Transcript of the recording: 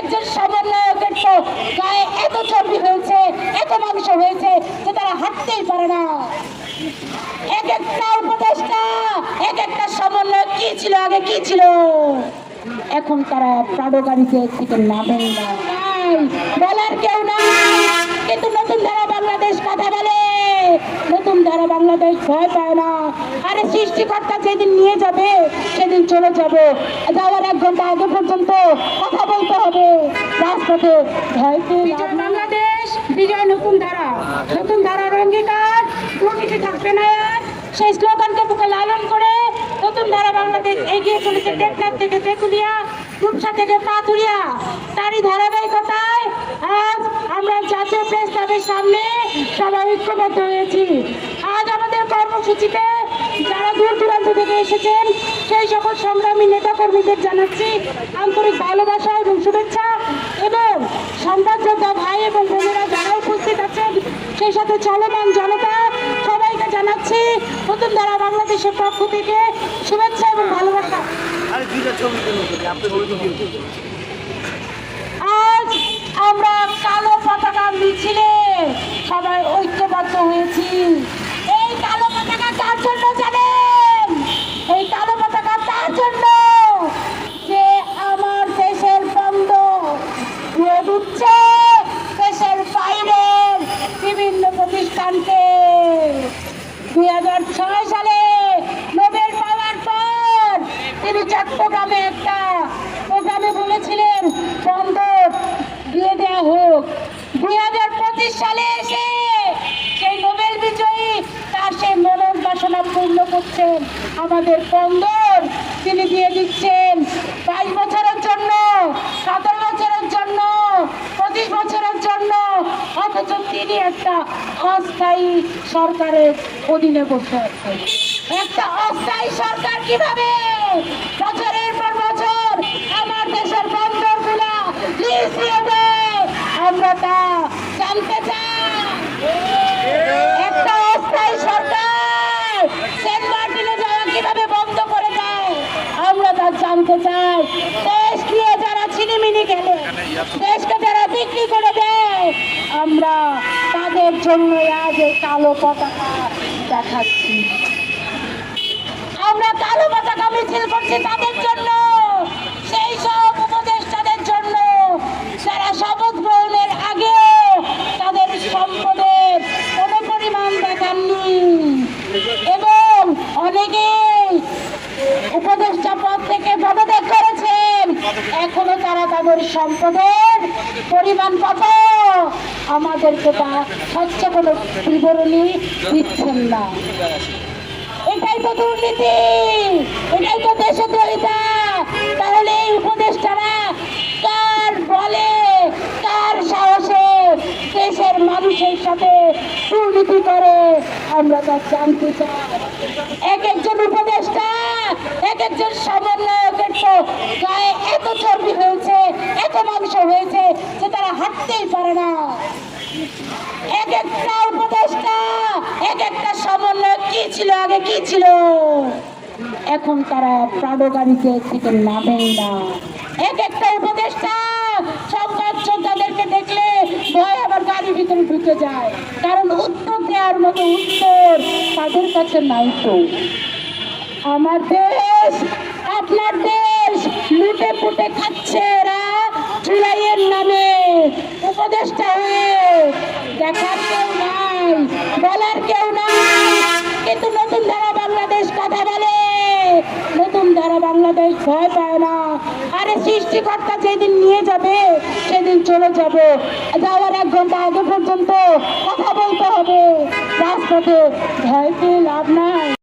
একজন সমন্বয়কের তো গায়ে এত চর্বি হয়েছে, এত মাংস হয়েছে যে তারা হাঁটতেই পারে না। এক একটা উপদেষ্টা, এক একটা সমন্বয় কি ছিল, আগে কি ছিল? এখন তারা প্রাণো গাড়িতে থেকে নামেন না বলার নাই কিন্তু নতুন ধারা বাংলাদেশ কথা বলে। নতুন ধারা বাংলাদেশ ভয় পায় না। আরে সৃষ্টিকর্তা যেদিন নিয়ে যাবে, সেদিন চলে যাবে। যাওয়ার এক ঘণ্টা আগে পর্যন্ত কথা বলতে হবে। রাজপথে ভয় পেয়ে। বাংলাদেশ, বিজয় নতুন ধারা। নতুন ধারার অঙ্গীকার দুর্নীতি থাকবে না সেই স্লোগানকে বুকে লালন করে নতুন ধারা বাংলাদেশ এগিয়ে চলেছে টেকনাফ থেকে তেকুলিয়া রূপসা থেকে পাথুরিয়া। তারই ধারাবাহিকতায় আমরা ক্লাবের সামনে সবাই ঐক্যবদ্ধ হয়েছি। আজ আমাদের কর্মসূচিতে যারা দূর দূরান্ত থেকে এসেছেন, সেই সকল সংগ্রামী নেতাকর্মীদের জানাচ্ছি আন্তরিক ভালোবাসা এবং শুভেচ্ছা এবং সংবাদ যোদ্ধা ভাই এবং বোনেরা যারা উপস্থিত আছেন, সেই সাথে চলমান জনতা সবাইকে জানাচ্ছি নতুন ধারা বাংলাদেশের পক্ষ থেকে শুভেচ্ছা এবং ভালোবাসা। কালো পতাকা মিছিলে সবাই ঐক্যবদ্ধ হয়েছি। এই কালো পতাকা কার জন্য জানেন? এই কালো পতাকা তার জন্য? যে আমার দেশের বন্ধ দেশের বাইরের বিভিন্ন প্রতিষ্ঠানকে। দুই হাজার ছয় সালে নোবেল পাওয়ার পর তিনি চট্টগ্রামে একটা প্রোগ্রামে বলেছিলেন বন্দর দিয়ে দেওয়া হোক দুই হাজার পঁচিশ সালে এসে সেই নোবেল বিজয়ী, তার সেই মনের বাসনা পূর্ণ করছেন। আমাদের বন্দর, তিনি দিয়ে দিচ্ছেন বাইশ বছরের জন্য সতেরো বছরের জন্য, পঁচিশ বছরের জন্য, অথচ তিনি একটা অস্থায়ী সরকারের অধীনে বসে আছেন। একটা অস্থায়ী সরকার কীভাবে বছরের পর বছর আমার দেশের বন্দরগুলা লিজিয়ে দেয় আমরা তা জানতে চাই একটা অস্থায়ী সরকার সেন্ট মার্টিনে যাওয়া কীভাবে বন্ধ করে দেয় আমরা তা চায় দেশ নিয়ে যারা ছিনিমিনি গেলে দেশকে যারা বিক্রি করে দেয়, আমরা তাদের জন্য আজ এই কালো পতাকা দেখাচ্ছি। আমরা কালো পতাকা মিছিল করছি তাদের জন্য। সেই সব উপদেষ্টাদের জন্য যারা শপথ গ্রহণের আগেও তাদের সম্পদের কোনো পরিমাণ দেখাননি এবং অনেকেই উপদেষ্টা পদ থেকে পদত্যাগ করেছেন এখনও তারা তাদের সম্পদের পরিমাণ কত? আমাদেরকে তা স্বচ্ছ কোনো বিবরণী দিচ্ছেন না। এটাই তো দুর্নীতি, এটাই তো দেশদ্রোহিতা। তাহলে এই উপদেষ্টারা কার বলে, কার সাহসে দেশের মানুষের সাথে দুর্নীতি করে? আমরা তা জানতে চাই। এক একজন উপদেষ্টা এক একজন সমন্বয়কের তো গায়ে এত চর্বি হয়েছে এত মাংস হয়েছে যে তারা হাঁটতেই পারে না এক একটা এক একটা সমন্বয় কি ছিল, আগে কি ছিল? এখন তারা থেকে নামেন না। এক একটা কারণ উত্তর দেওয়ার মতো উত্তর তাদের কাছে নাই তো। আমার দেশ, আপনার দেশ লুটে পুটে খাচ্ছে এরা চুরাইয়ের নামে। উপদেষ্টা হয়ে দেখার কেউ নাই বলার কেউ নাই কিন্তু নতুন ধারা বাংলাদেশ কথা বলে নতুন ধারা বাংলাদেশ ভয় পায় না। আরে সৃষ্টিকর্তা যেদিন নিয়ে যাবে, সেদিন চলে যাবে। যাওয়ার এক ঘণ্টা আগে পর্যন্ত কথা বলতে হবে। রাজপথে ভয় পেয়ে লাভ নাই।